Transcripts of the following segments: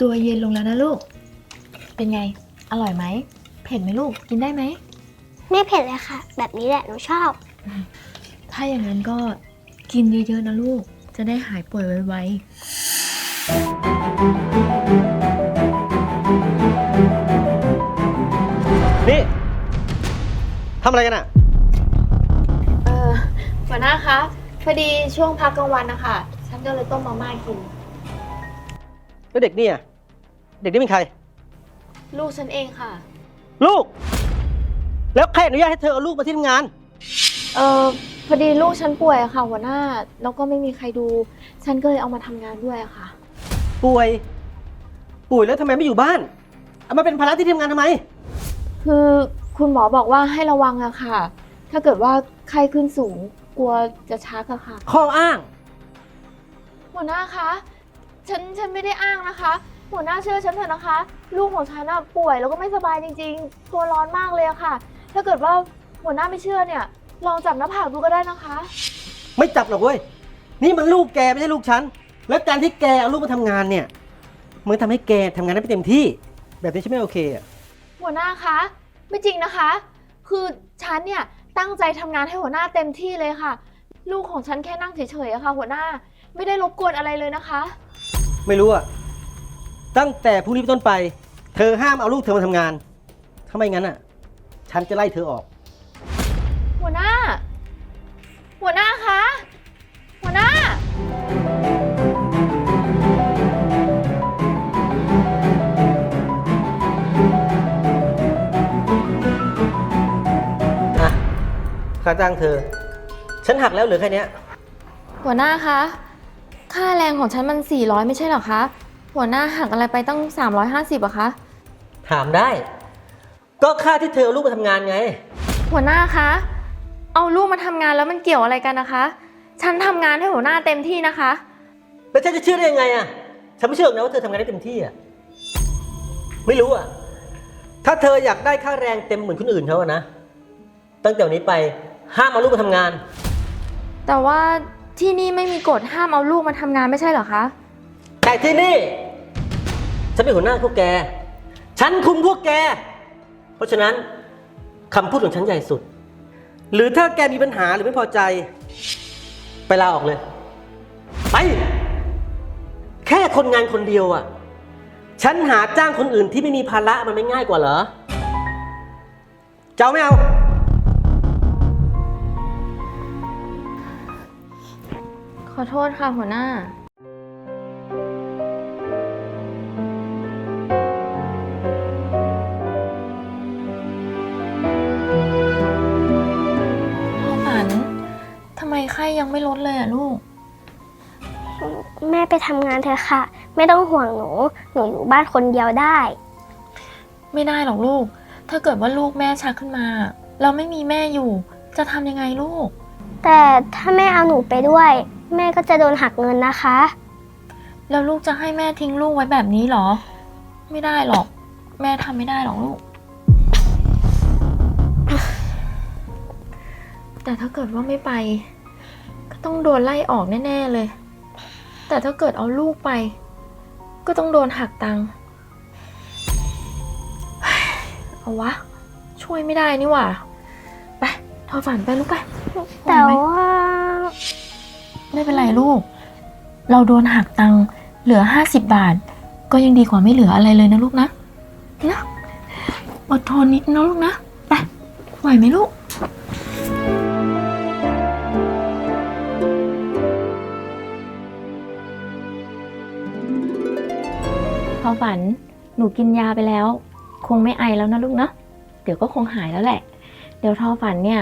ตัวเย็นลงแล้วนะลูก เป็นไง อร่อยไหม เผ็ดไหมลูก กินได้ไหม ไม่เผ็ดเลยค่ะ แบบนี้แหละหนูชอบ ถ้าอย่างนั้นก็กินเยอะๆนะลูก จะได้หายป่วยไวนี่ทำอะไรกันอะๆ เออหัวหน้าคะ พอดีช่วงพักกลางวันนะคะ ฉันก็เลยต้มมาม่ากิน แล้วเด็กเนี่ย เด็กนี่เป็นใคร ลูกฉันเองค่ะ ลูก แล้วใครอนุญาตให้เธอเอาลูกมาที่ทำงาน เออพอดีลูกฉันป่วยอะค่ะ หัวหน้า แล้วก็ไม่มีใครดู ฉันก็เลยเอามาทำงานด้วยอะค่ะ ป่วย ป่วยแล้วทำไมไม่อยู่บ้าน เอามาเป็นภาระที่ทำงานทำไม คือคุณหมอบอกว่าให้ระวังอะค่ะ ถ้าเกิดว่าไข้ขึ้นสูงกลัวจะชักอะค่ะ ข้ออ้าง หัวหน้าคะ ฉันฉันไม่ได้อ้างนะคะ หัวหน้าเชื่อฉันเถอะนะคะ ลูกของฉันอะป่วยแล้วก็ไม่สบายจริงๆ ตัวร้อนมากเลยอะค่ะ ถ้าเกิดว่าหัวหน้าไม่เชื่อเนี่ย ลองจับหน้าผากดูก็ได้นะคะ ไม่จับหรอกเว้ย นี่มันลูกแกไม่ใช่ลูกฉัน แล้วการที่แกเอาลูกมาทำงานเนี่ย มันทำให้แกทำงานได้ไม่เต็มที่ แบบนี้ฉันไม่โอเคอะหัวหน้าคะ ไม่จริงนะคะ คือฉันเนี่ยตั้งใจทำงานให้หัวหน้าเต็มที่เลยค่ะ ลูกของฉันแค่นั่งเฉยๆอะค่ะ หัวหน้าไม่ได้รบกวนอะไรเลยนะคะ ไม่รู้อะ ตั้งแต่พรุ่งนี้เป็นต้นไป เธอห้ามเอาลูกเธอมาทำงาน ถ้าไม่งั้นอะฉันจะไล่เธอออก หัวหน้า หัวหน้าคะ หัวหน้า อะค่าจ้างเธอ ฉันหักแล้วเหลือแค่เนี้ย หัวหน้าคะ ค่าแรงของฉันมัน 400 ไม่ใช่เหรอคะ หัวหน้าหักอะไรไปตั้ง 350อะคะ ถามได้ ก็ค่าที่เธอเอาลูกมาทำงานไง หัวหน้าคะ เอาลูกมาทำงานแล้วมันเกี่ยวอะไรกันนะคะ ฉันทำงานให้หัวหน้าเต็มที่นะคะ แล้วฉันจะเชื่อได้ยังไงอะฉันไม่เชื่อหรอกนะว่าเธอทำงานได้เต็มที่อะไม่รู้อะถ้าเธออยากได้ค่าแรงเต็มเหมือนคนอื่นเขาอะนะ ตั้งแต่วันนี้ไปห้ามเอาลูกมาทำงาน แต่ว่าที่นี่ไม่มีกฎห้ามเอาลูกมาทำงานไม่ใช่เหรอคะ แต่ที่นี่ ฉันเป็นหัวหน้าพวกแก ฉันคุมพวกแก เพราะฉะนั้นคำพูดของฉันใหญ่สุด หรือถ้าแกมีปัญหาหรือไม่พอใจ ไปลาออกเลย ไป แค่คนงานคนเดียวอะ ฉันหาจ้างคนอื่นที่ไม่มีภาระมันไม่ง่ายกว่าเหรอ เจ้าไม่เอา ขอโทษค่ะหัวหน้า ยังไม่ลดเลยอะลูก แม่ไปทำงานเถอะค่ะ ไม่ต้องห่วงหนู หนูอยู่บ้านคนเดียวได้ ไม่ได้หรอกลูก ถ้าเกิดว่าลูกแม่ชักขึ้นมา เราไม่มีแม่อยู่ จะทำยังไงลูก แต่ถ้าแม่เอาหนูไปด้วย แม่ก็จะโดนหักเงินนะคะ แล้วลูกจะให้แม่ทิ้งลูกไว้แบบนี้เหรอ ไม่ได้หรอก แม่ทำไม่ได้หรอกลูก แต่ถ้าเกิดว่าไม่ไปก็ ต้องโดนไล่ออกแน่ ๆ เลย แต่ถ้าเกิดเอาลูกไป ก็ต้องโดนหักตังค์เฮ้ยเอาวะ ช่วยไม่ได้นี่หว่า ไปทอฝันไปลูกไป แต่ไหวไหมว่า ไม่เป็นไรลูก เราโดนหักตังค์เหลือ50บาท ก็ยังดีกว่าไม่เหลืออะไรเลยนะลูกนะนะอดทนนิดนะลูกนะ ไปไหวไหมลูก พอฝัน หนูกินยาไปแล้ว คงไม่ไอแล้วนะลูกนะเดี๋ยวก็คงหายแล้วแหละ เดี๋ยวทอฝันเนี่ย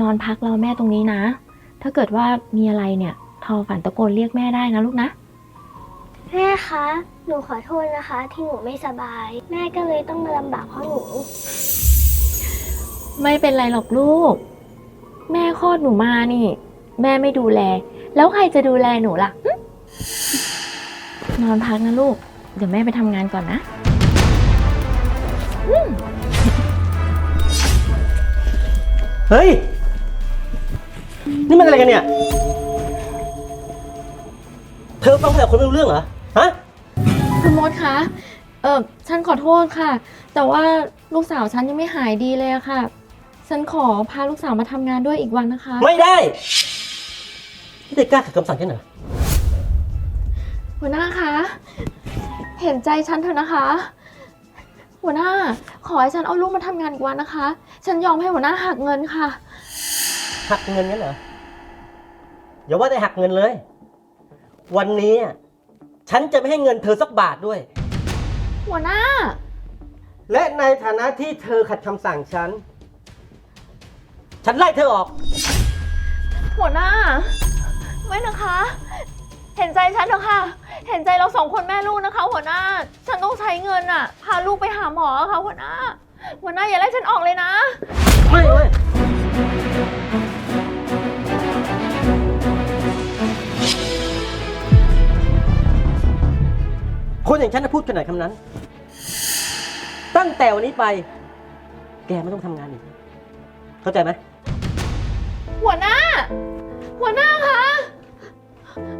นอนพักรอแม่ตรงนี้นะ ถ้าเกิดว่ามีอะไรเนี่ย ทอฝันตะโกนเรียกแม่ได้นะลูกนะ แม่คะ หนูขอโทษนะคะ ที่หนูไม่สบาย แม่ก็เลยต้องมาลำบากเพราะหนู ไม่เป็นไรหรอกลูก แม่คลอดหนูมานี่ แม่ไม่ดูแล แล้วใครจะดูแลหนูล่ะหึนอนพักนะลูก เดี๋ยวแม่ไปทำงานก่อนนะเฮ้ย นี่มันอะไรกันเนี่ย เธอฟังแต่คนไม่รู้เรื่องเหรอ ฮะ คุณมดคะ เออฉันขอโทษค่ะ แต่ว่าลูกสาวฉันยังไม่หายดีเลยอะค่ะ ฉันขอพาลูกสาวมาทำงานด้วยอีกวันนะคะ ไม่ได้ที่เธอกล้าขัดคำสั่งฉันเหรอหัวหน้าคะ เห็นใจฉันเถอะนะคะ หัวหน้า ขอให้ฉันเอาลูกมาทำงานอีกวันนะคะ ฉันยอมให้หัวหน้าหักเงินค่ะ หักเงินงั้นเหรออย่าว่าแต่หักเงินเลย วันนี้อะฉันจะไม่ให้เงินเธอสักบาทด้วย หัวหน้า และในฐานะที่เธอขัดคำสั่งฉัน ฉันไล่เธอออก หัวหน้า ไม่นะคะ เห็นใจฉันเถอะค่ะ เห็นใจเราสองคนแม่ลูกนะคะ หัวหน้า ฉันต้องใช้เงินอะพาลูกไปหาหมอค่ะหัวหน้า หัวหน้าอย่าไล่ฉันออกเลยนะ ไม่เว้ยคนอย่างฉันจะพูดขนาดคำนั้น ตั้งแต่วันนี้ไป แกไม่ต้องทำงานอีก เข้าใจไหม หัวหน้า หัวหน้าคะ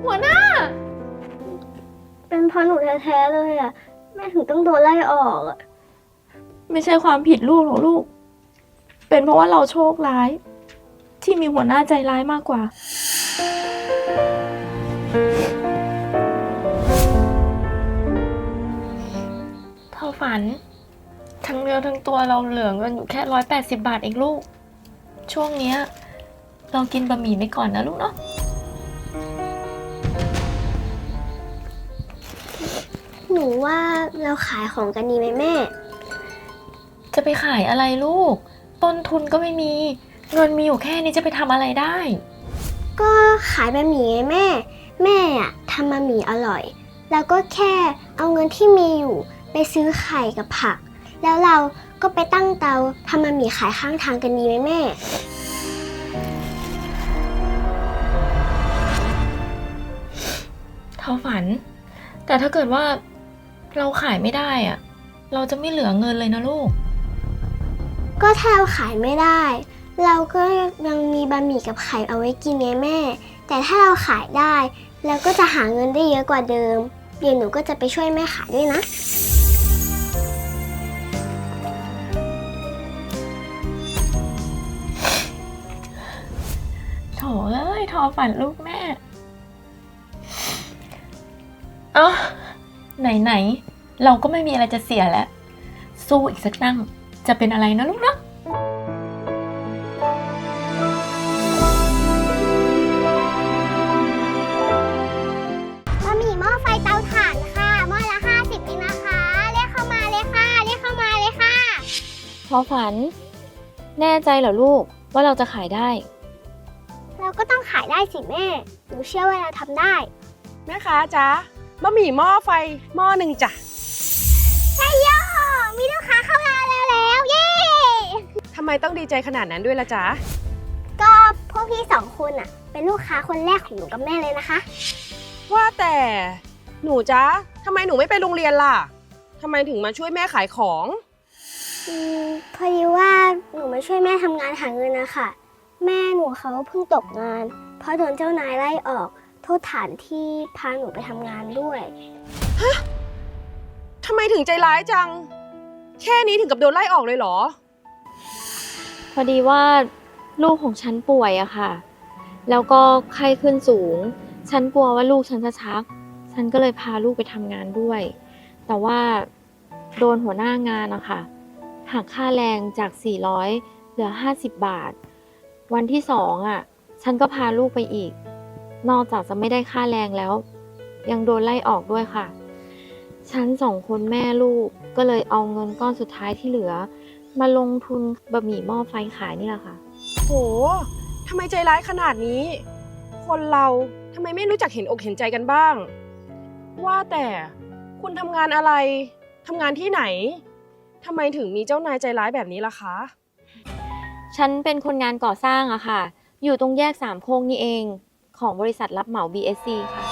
หัวหน้า เป็นเพราะหนูแท้ๆเลยอะแม่ถึงต้องโดนไล่ออกอะไม่ใช่ความผิดลูกหรอกลูก เป็นเพราะว่าเราโชคร้าย ที่มีหัวหน้าใจร้ายมากกว่าเท่าฝัน ทั้งเนื้อทั้งตัวเราเหลือเงินอยู่แค่ร้อยแปดสิบาทเองลูก ช่วงเนี้ย เรากินบะหมี่ไปก่อนนะลูกเนาะ หนูว่าเราขายของกันดีไหมแม่ จะไปขายอะไรลูก ต้นทุนก็ไม่มี เงินมีอยู่แค่นี้จะไปทำอะไรได้ ก็ขายบะหมี่ไงแม่ แม่อะทำบะหมี่อร่อย แล้วก็แค่เอาเงินที่มีอยู่ ไปซื้อไข่กับผัก แล้วเราก็ไปตั้งเตาทำบะหมี่ขายข้างทางกันดีไหมแม่ เท่าฝัน แต่ถ้าเกิดว่า เราขายไม่ได้อะเราจะไม่เหลือเงินเลยนะลูก ก็ถ้าเราขายไม่ได้ เราก็ยังมีบะหมี่กับไข่เอาไว้กินไงแม่ แต่ถ้าเราขายได้เราก็จะหาเงินได้เยอะกว่าเดิม เดี๋ยวหนูก็จะไปช่วยแม่ขายด้วยนะ โถเอ้ยทอฝันลูกแม่ เอ้า ไหนๆ เราก็ไม่มีอะไรจะเสียแล้ว สู้อีกสักตั้ง จะเป็นอะไรนะลูกเนาะบะหมี่หม้อไฟเตาถ่านค่ะหม้อละ50เองนะคะ เรียกเข้ามาเลยค่ะ เรียกเข้ามาเลยค่ะทอฝัน แน่ใจเหรอลูกว่าเราจะขายได้ เราก็ต้องขายได้สิแม่ หนูเชื่อว่าเราทำได้ แม่ค้าจ๊ะ บะหมี่หม้อไฟหม้อหนึ่งจ้ะใช่ย่อมีลูกค้าเข้ามาแล้วแล้ว เย้ทำไมต้องดีใจขนาดนั้นด้วยล่ะจ๊ะ ก็พวกพี่สองคนอะเป็นลูกค้าคนแรกของหนูกับแม่เลยนะคะ ว่าแต่หนูจ๊ะทำไมหนูไม่ไปโรงเรียนล่ะทำไมถึงมาช่วยแม่ขายของ อืมพอดีว่าหนูมาช่วยแม่ทำงานหาเงินนะคะแม่หนูเขาเพิ่งตกงาน เพราะโดนเจ้านายไล่ออก โทษฐานที่พาหนูไปทำงานด้วย ทำไมถึงใจร้ายจัง แค่นี้ถึงกับโดนไล่ออกเลยเหรอ พอดีว่าลูกของฉันป่วยอะค่ะ แล้วก็ไข้ขึ้นสูง ฉันกลัวว่าลูกฉันจะชัก ฉันก็เลยพาลูกไปทำงานด้วย แต่ว่าโดนหัวหน้างานอะค่ะ หักค่าแรงจาก 400 เหลือ 50 บาท วันที่สองอะฉันก็พาลูกไปอีก นอกจากจะไม่ได้ค่าแรงแล้ว ยังโดนไล่ออกด้วยค่ะ ฉันสองคนแม่ลูกก็เลยเอาเงินก้อนสุดท้ายที่เหลือ มาลงทุนบะหมี่หม้อไฟขายนี่แหละค่ะ โห ทำไมใจร้ายขนาดนี้ คนเราทำไมไม่รู้จักเห็นอกเห็นใจกันบ้าง ว่าแต่คุณทำงานอะไร ทำงานที่ไหน ทำไมถึงมีเจ้านายใจร้ายแบบนี้ล่ะคะ ฉันเป็นคนงานก่อสร้างอะค่ะ อยู่ตรงแยกสามโคกนี่เอง ของบริษัทรับเหมา BSC ค่ะ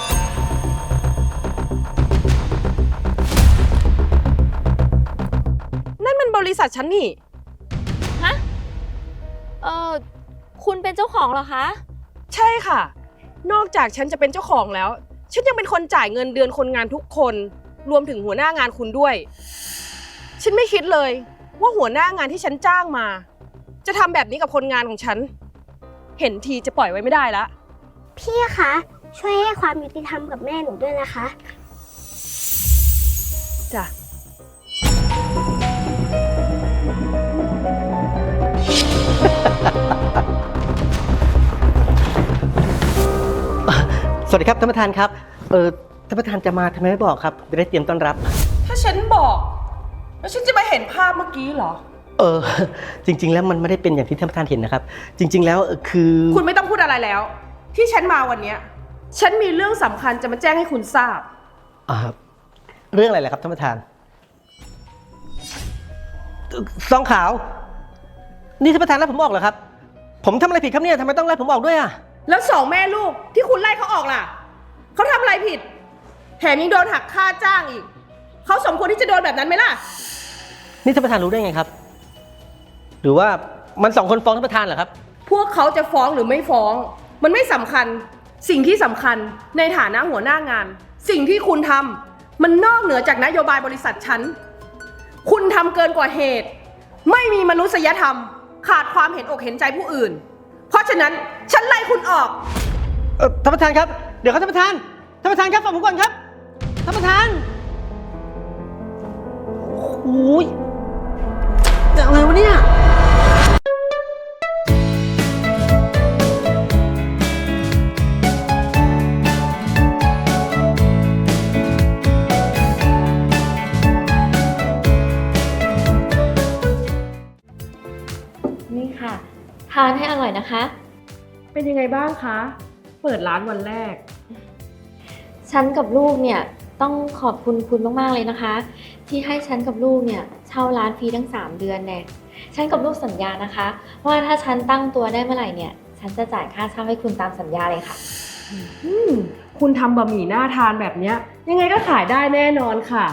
นั่นมันบริษัทฉันนี่เออคุณเป็นเจ้าของเหรอคะ ใช่ค่ะ นอกจากฉันจะเป็นเจ้าของแล้ว ฉันยังเป็นคนจ่ายเงินเดือนคนงานทุกคน รวมถึงหัวหน้างานคุณด้วย ฉันไม่คิดเลย ว่าหัวหน้างานที่ฉันจ้างมา จะทำแบบนี้กับคนงานของฉัน เห็นทีจะปล่อยไว้ไม่ได้ละ พี่คะ ช่วยให้ความยุติธรรมกับแม่หนูด้วยนะคะ จ้ะ สวัสดีครับท่านประธานครับ เออท่านประธานจะมาทำไมไม่บอกครับผมจะได้เตรียมต้อนรับ ถ้าฉันบอก แล้วฉันจะมาเห็นภาพเมื่อกี้เหรอ เออ จริง ๆ แล้วมันไม่ได้เป็นอย่างที่ท่านประธานเห็นนะครับ จริง ๆ แล้วเอ่อคือ คุณไม่ต้องพูดอะไรแล้ว ที่ฉันมาวันเนี้ย ฉันมีเรื่องสำคัญจะมาแจ้งให้คุณทราบ อ่าเรื่องอะไรล่ะครับท่านประธานซองขาว นี่ท่านประธานไล่ผมออกเหรอครับ ผมทำอะไรผิดครับเนี่ยทำไมต้องไล่ผมออกด้วยอะแล้วสองแม่ลูกที่คุณไล่เขาออกล่ะ เขาทำอะไรผิด แถมยังโดนหักค่าจ้างอีก เขาสมควรที่จะโดนแบบนั้นไหมล่ะ นี่ท่านประธานรู้ได้ไงครับ หรือว่ามันสองคนฟ้องท่านประธานเหรอครับ พวกเขาจะฟ้องหรือไม่ฟ้อง มันไม่สำคัญ สิ่งที่สำคัญในฐานะหัวหน้างาน สิ่งที่คุณทำมันนอกเหนือจากนโยบายบริษัทฉัน คุณทำเกินกว่าเหตุ ไม่มีมนุษยธรรม ขาดความเห็นอกเห็นใจผู้อื่น เพราะฉะนั้นฉันไล่คุณออก เอ่อท่านประธานครับ เดี๋ยวครับท่านประธาน ท่านประธานครับฟังผมก่อนครับ ท่านประธานโอ้ยอะไรวะเนี่ย ทานให้อร่อยนะคะ เป็นยังไงบ้างคะ เปิดร้านวันแรก ฉันกับลูกเนี่ยต้องขอบคุณคุณมากๆเลยนะคะ ที่ให้ฉันกับลูกเนี่ยเช่าร้านฟรีทั้ง 3 เดือนแน่ฉันกับลูกสัญญานะคะ ว่าถ้าฉันตั้งตัวได้เมื่อไหร่เนี่ย ฉันจะจ่ายค่าเช่าให้คุณตามสัญญาเลยค่ะ อืม คุณทำบะหมี่น่าทานแบบเนี้ย ยังไงก็ขายได้แน่นอนค่ะ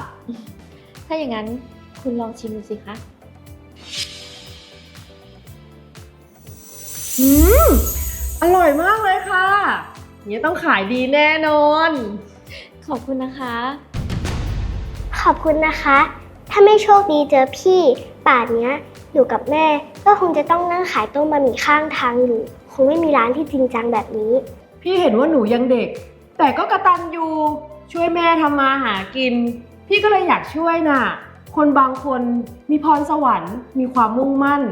ถ้าอย่างนั้นคุณลองชิมดูสิคะ อืม อร่อยมากเลยค่ะอย่างนี้ต้องขายดีแน่นอน ขอบคุณนะคะ ขอบคุณนะคะ ถ้าไม่โชคดีเจอพี่ป่านเนี้ยหนูกับแม่ก็คงจะต้องนั่งขายต้มบะหมี่ข้างทางอยู่ คงไม่มีร้านที่จริงจังแบบนี้ พี่เห็นว่าหนูยังเด็ก แต่ก็กระตันยูช่วยแม่ทำมาหากิน พี่ก็เลยอยากช่วยน่ะ คนบางคนมีพรสวรรค์ มีความมุ่งมั่น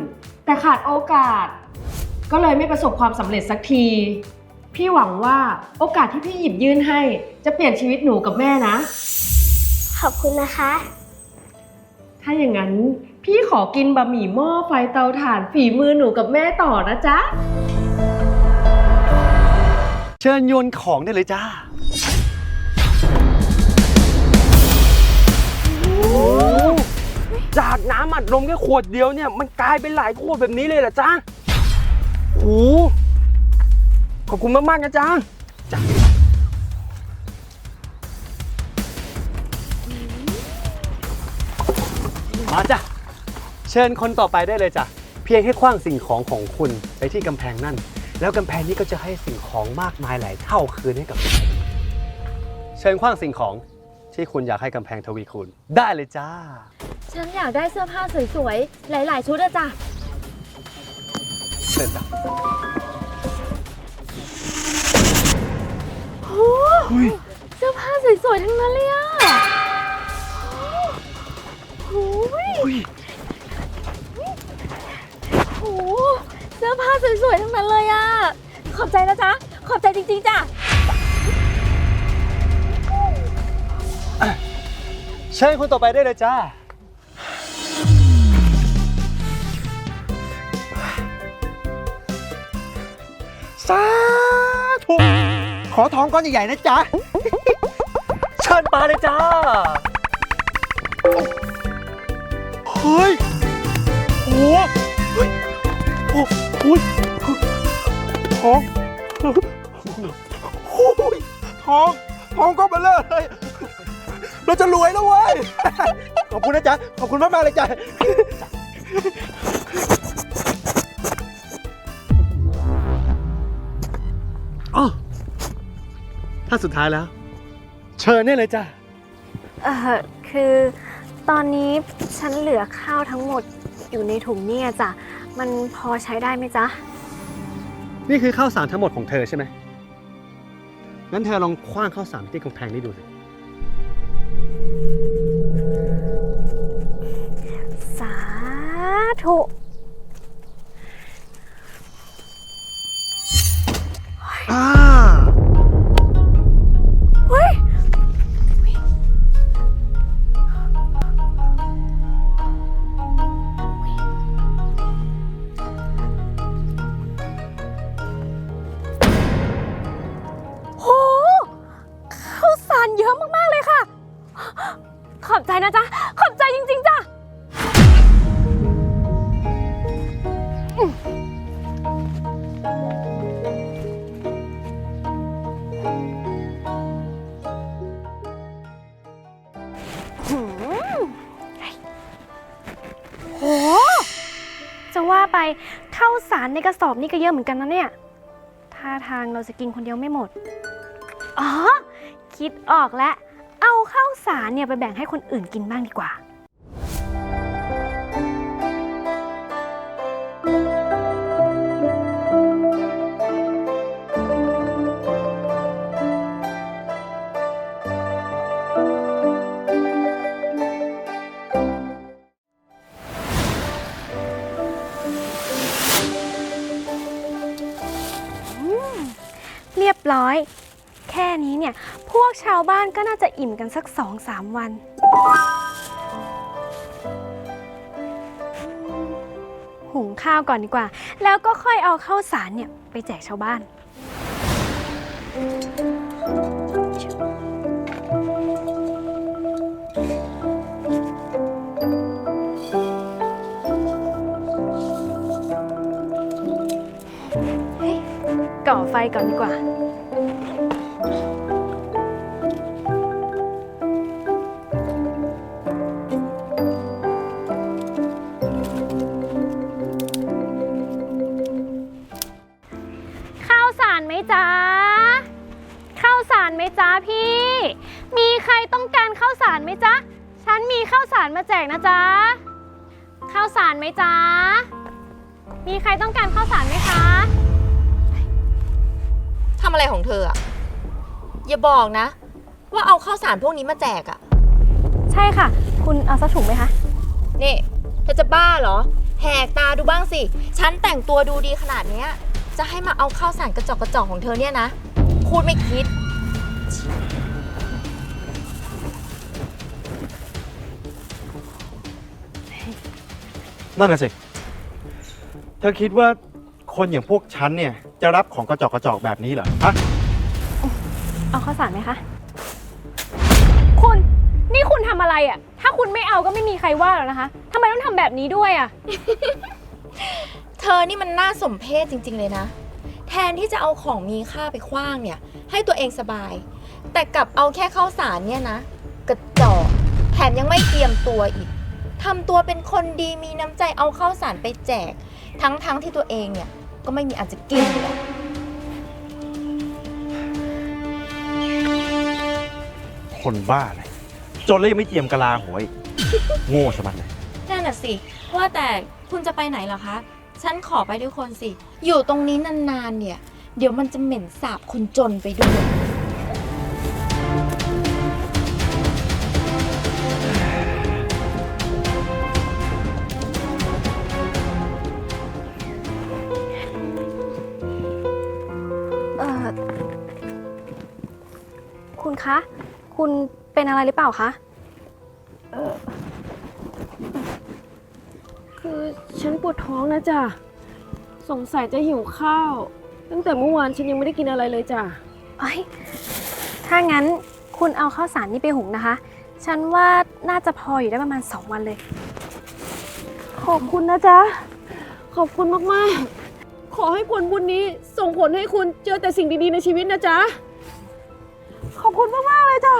แต่ขาดโอกาส ก็เลยไม่ประสบความสำเร็จสักที พี่หวังว่าโอกาสที่พี่หยิบยื่นให้ จะเปลี่ยนชีวิตหนูกับแม่นะ ขอบคุณนะคะ ถ้าอย่างนั้นพี่ขอกินบะหมี่หม้อไฟเตาถ่านฝีมือหนูกับแม่ต่อนะจ๊ะ เชิญโยนของได้เลยจ้า จากน้ำอัดลมแค่ขวดเดียวเนี่ย มันกลายเป็นหลายขวดแบบนี้เลยเหรอจ้า โอ้ขอบคุณมากๆนะจ้าจ้ามาจ้ะ เชิญคนต่อไปได้เลยจ้ะ เพียงแค่คว้างสิ่งของของคุณไปที่กำแพงนั่น แล้วกำแพงนี้ก็จะให้สิ่งของมากมายหลายเท่าคืนให้กับคุณเชิญคว้างสิ่งของที่คุณอยากให้กำแพงทวีคูณได้เลยจ้า ฉันอยากได้เสื้อผ้าสวยๆ หลาย ๆ ชุดอะจ้ะ เชิญจ้ะเสื้อผ้าสวยๆทั้งนั้นเลยอะโอ้ยโอ้เสื้อผ้าสวยๆทั้งนั้นเลยอะขอบใจนะจ๊ะ ขอบใจจริงๆจ้ะ เชิญคนต่อไปได้เลยจ้า สาธุขอทองก้อนใหญ่ๆนะจ๊ะ เชิญปลาเลยจ้า เฮ้ยโอ้เฮ้ยโอ้โหทองโอ้ยทอง ทองก็เบลอเลย เราจะรวยแล้วเว้ย ขอบคุณนะจ๊ะ ขอบคุณมากๆเลยจ้ะ ถ้าสุดท้ายแล้ว เชิญได้เลยจ้ะ เออคือตอนนี้ฉันเหลือข้าวทั้งหมดอยู่ในถุงเนี่ยจ้ะ มันพอใช้ได้ไหมจ๊ะ นี่คือข้าวสารทั้งหมดของเธอใช่ไหมงั้นเธอลองคว้างข้าวสารที่กำแพงนี่ดูสิ สาธุอ่า นี่ก็เยอะเหมือนกันนะเนี่ยท่าทางเราจะกินคนเดียวไม่หมด อ๋อ คิดออกแล้ว เอาข้าวสารเนี่ยไปแบ่งให้คนอื่นกินบ้างดีกว่า กชาวบ้านก็น่าจะอิ่มกันสักสองสามวัน หุงข้าวก่อนดีกว่า แล้วก็ค่อยเอาข้าวสารเนี่ยไปแจกชาวบ้านเฮ้ยก่อไฟก่อนดีกว่า บอกนะ ว่าเอาข้าวสารพวกนี้มาแจกอะใช่ค่ะ คุณเอาสักถุงไหมคะ นี่เธอจะบ้าเหรอ แหกตาดูบ้างสิ ฉันแต่งตัวดูดีขนาดเนี้ย จะให้มาเอาข้าวสารกระจอกกระจอกของเธอเนี่ยนะ พูดไม่คิด นั่นน่ะสิ เธอคิดว่าคนอย่างพวกฉันเนี่ย จะรับของกระจอกกระจอกแบบนี้เหรอฮะ เอาข้าวสารไหมคะ คุณ นี่คุณทำอะไรอะ่ะ ถ้าคุณไม่เอาก็ไม่มีใครว่าหรอกนะคะทำไมต้องทำแบบนี้ด้วยอะ่ะ เธอนี่มันน่าสมเพชจริง ๆ เลยนะ แทนที่จะเอาของมีค่าไปคว้างเนี่ย ให้ตัวเองสบาย แต่กลับเอาแค่ข้าวสารเนี่ยนะ กระจอกแถมยังไม่เตรียมตัวอีกทำตัวเป็นคนดีมีน้ำใจเอาข้าวสารไปแจก ทั้งๆทที่ตัวเองเนี่ยก็ไม่มีอันจะกินอยู่แล้ว คนบ้าเลยจนแล้วยังไม่เตรียมกะลาหัวอีกโง่ชะมัดเลย นั่นน่ะสิ ว่าแต่คุณจะไปไหนเหรอคะ ฉันขอไปด้วยคนสิ อยู่ตรงนี้นานๆเนี่ย เดี๋ยวมันจะเหม็นสาบคนจนไปด้วย คุณเป็นอะไรหรือเปล่าคะคือฉันปวดท้องนะจ๊ะ สงสัยจะหิวข้าว ตั้งแต่เมื่อวานฉันยังไม่ได้กินอะไรเลยจ้ะ เอ้ย ถ้างั้นคุณเอาข้าวสารนี่ไปหุงนะคะ ฉันว่าน่าจะพออยู่ได้ประมาณ 2 วันเลย ขอบคุณนะจ๊ะ ขอบคุณมาก ๆ ขอให้ผลบุญนี้ส่งผลให้คุณเจอแต่สิ่งดี ๆ ในชีวิตนะจ๊ะข อบคุณมากๆเลยจ้ะ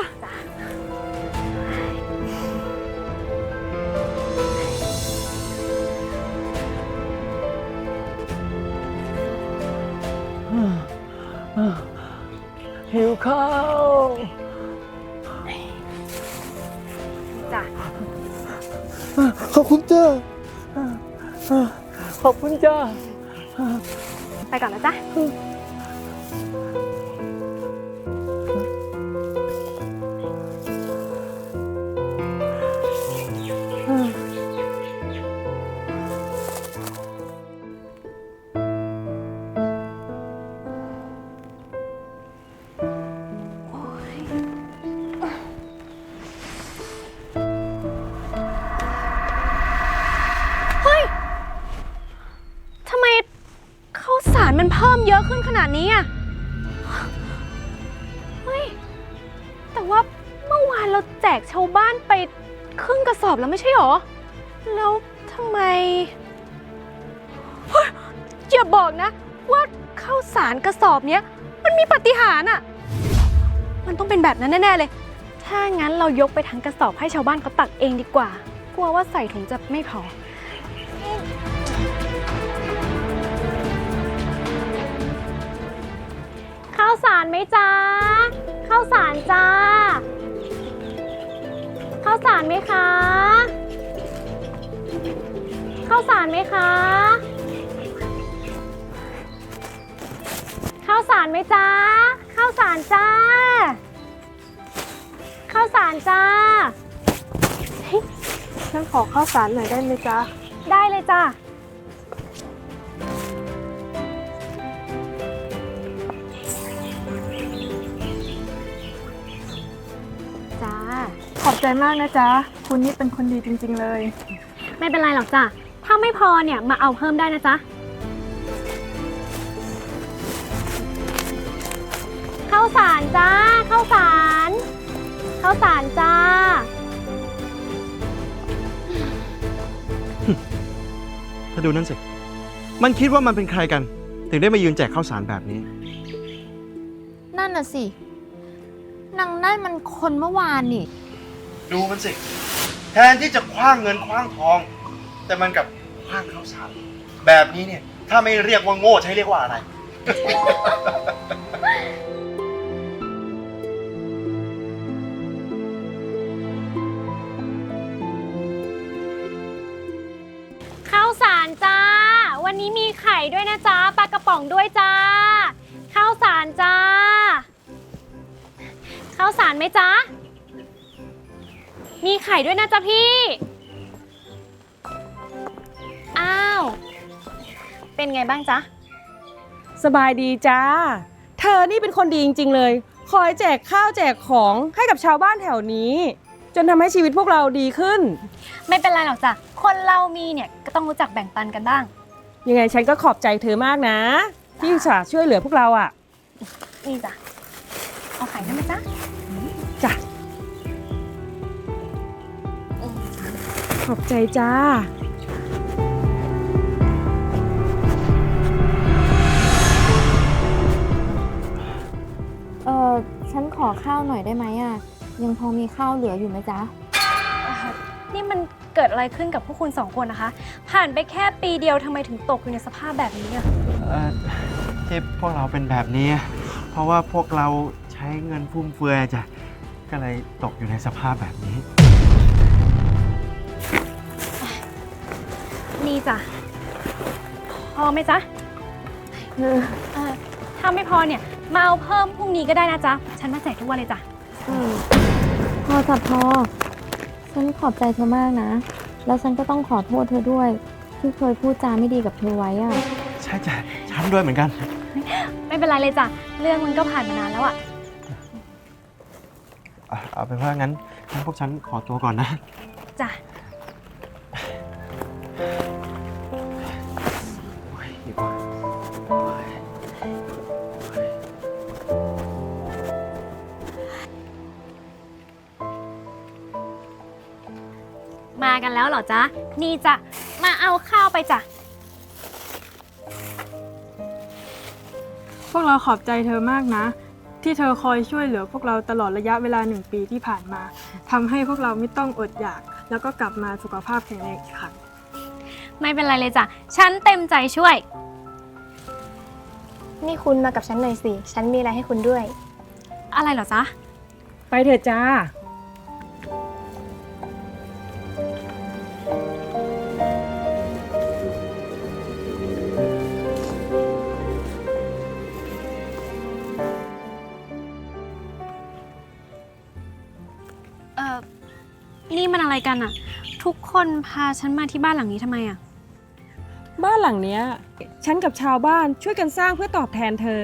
หิวข้าว จ้ะ ขอบคุณจ้า ขอบคุณจ้า ไปก่อนนะจ๊ะ นี้อะเฮ้ย แต่ว่าเมื่อวานเราแจกชาวบ้านไปครึ่งกระสอบแล้วไม่ใช่หรอ แล้วทำไมเฮ้ยอย่าบอกนะ ว่าข้าวสารกระสอบเนี้ย มันมีปาฏิหารย์อะมันต้องเป็นแบบนั้นแน่ ๆ เลย ถ้างั้นเรายกไปทั้งกระสอบให้ชาวบ้านเขาตักเองดีกว่า กลัวว่าใส่ถุงจะไม่พอ สารไหมจ๊ะข้าวสารจ้าข้าวสารไหมคะข้าวสารไหมคะข้าวสารไหมจ๊ะข้าวสารจ้าข้าวสารจ้าฉันขอข้าวสารหน่อยได้ไหมจ๊ะได้เลยจ้าจ้า ใจมากนะจ๊ะ คุณนี่เป็นคนดีจริง ๆ เลย ไม่เป็นไรหรอกจ้ะ ถ้าไม่พอเนี่ยมาเอาเพิ่มได้นะจ๊ะ ข้าวสารจ้า ข้าวสาร ข้าวสารจ้า ถ้าดูนั่นสิ มันคิดว่ามันเป็นใครกัน ถึงได้มายืนแจกข้าวสารแบบนี้ นั่นน่ะสินางนั่นมันคนเมื่อวานนี่ ดูมันสิ แทนที่จะคว้างเงินคว้างทอง แต่มันกลับคว้างข้าวสาร แบบนี้เนี่ย ถ้าไม่เรียกว่าโง่ใช้เรียกว่าอะไร ข้าวสารจ้า วันนี้มีไข่ด้วยนะจ๊ะปลากระป๋องด้วยจ้า ข้าวสารจ้า ข้าวสารไหมจ๊ะ มีไข่ด้วยนะจ๊ะพี่ อ้าว เป็นไงบ้างจ๊ะ สบายดีจ้า เธอนี่เป็นคนดีจริง ๆ เลย คอยแจกข้าวแจกของให้กับชาวบ้านแถวนี้ จนทำให้ชีวิตพวกเราดีขึ้น ไม่เป็นไรหรอกจ้ะ คนเรามีเนี่ยก็ต้องรู้จักแบ่งปันกันบ้าง ยังไงฉันก็ขอบใจเธอมากนะ ที่อุตส่าห์ช่วยเหลือพวกเราอะ นี่จ้ะ เอาไข่ได้ไหมจ๊ะ จ้ะ อบใจจ้าเออฉันขอข้าวหน่อยได้ไหมอะ ยังพอมีข้าวเหลืออยู่ไหมจ๊ะ นี่มันเกิดอะไรขึ้นกับพวกคุณสองคนนะคะ ผ่านไปแค่ปีเดียวทำไมถึงตกอยู่ในสภาพแบบนี้อะเอ่อที่พวกเราเป็นแบบนี้ เพราะว่าพวกเราใช้เงินฟุ่มเฟือยจ้ะก็เลยตกอยู่ในสภาพแบบนี้ นี่จ้ะ พอไหมจ๊ะเออถ้าไม่พอเนี่ย มาเอาเพิ่มพรุ่งนี้ก็ได้นะจ๊ะ ฉันมาแจกทุกวันเลยจ้ะ พอจ้ะพอ ฉันขอบใจเธอมากนะ แล้วฉันก็ต้องขอโทษเธอด้วย ที่เคยพูดจาไม่ดีกับเธอไว้อะใช่จ้ะฉันด้วยเหมือนกัน ไม่เป็นไรเลยจ้ะ เรื่องมันก็ผ่านมานานแล้วอะอะเอาเป็นว่างั้นงั้นพวกฉันขอตัวก่อนนะ จ้ะ อจ๊ะ นี่จ้ะ มาเอาข้าวไปจ้ะ พวกเราขอบใจเธอมากนะ ที่เธอคอยช่วยเหลือพวกเราตลอดระยะเวลาหนึ่งปีที่ผ่านมาทำให้พวกเราไม่ต้องอดอยาก แล้วก็กลับมาสุขภาพแข็งแรงอีกครั้ง ไม่เป็นไรเลยจ้ะ ฉันเต็มใจช่วย นี่คุณมากับฉันหน่อยสิ ฉันมีอะไรให้คุณด้วย อะไรเหรอจ๊ะ ไปเถอะจ้า กันอะทุกคนพาฉันมาที่บ้านหลังนี้ทำไมอะบ้านหลังเนี้ย ฉันกับชาวบ้านช่วยกันสร้างเพื่อตอบแทนเธอ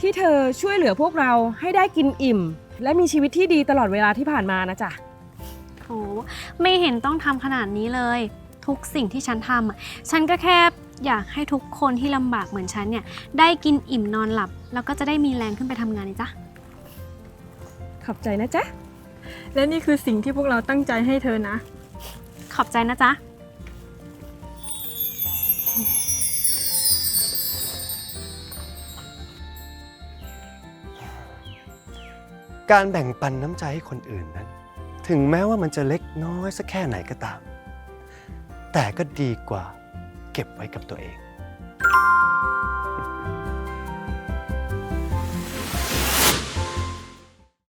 ที่เธอช่วยเหลือพวกเราให้ได้กินอิ่ม และมีชีวิตที่ดีตลอดเวลาที่ผ่านมานะจ๊ะโหไม่เห็นต้องทำขนาดนี้เลย ทุกสิ่งที่ฉันทำอะฉันก็แค่อยากให้ทุกคนที่ลำบากเหมือนฉันเนี่ยได้กินอิ่มนอนหลับ แล้วก็จะได้มีแรงขึ้นไปทำงานนี่จ้ะขอบใจนะจ๊ะ และนี่คือสิ่งที่พวกเราตั้งใจให้เธอนะ ขอบใจนะจ๊ะ การแบ่งปันน้ำใจให้คนอื่นนั้น ถึงแม้ว่ามันจะเล็กน้อยสักแค่ไหนก็ตาม แต่ก็ดีกว่าเก็บไว้กับตัวเอง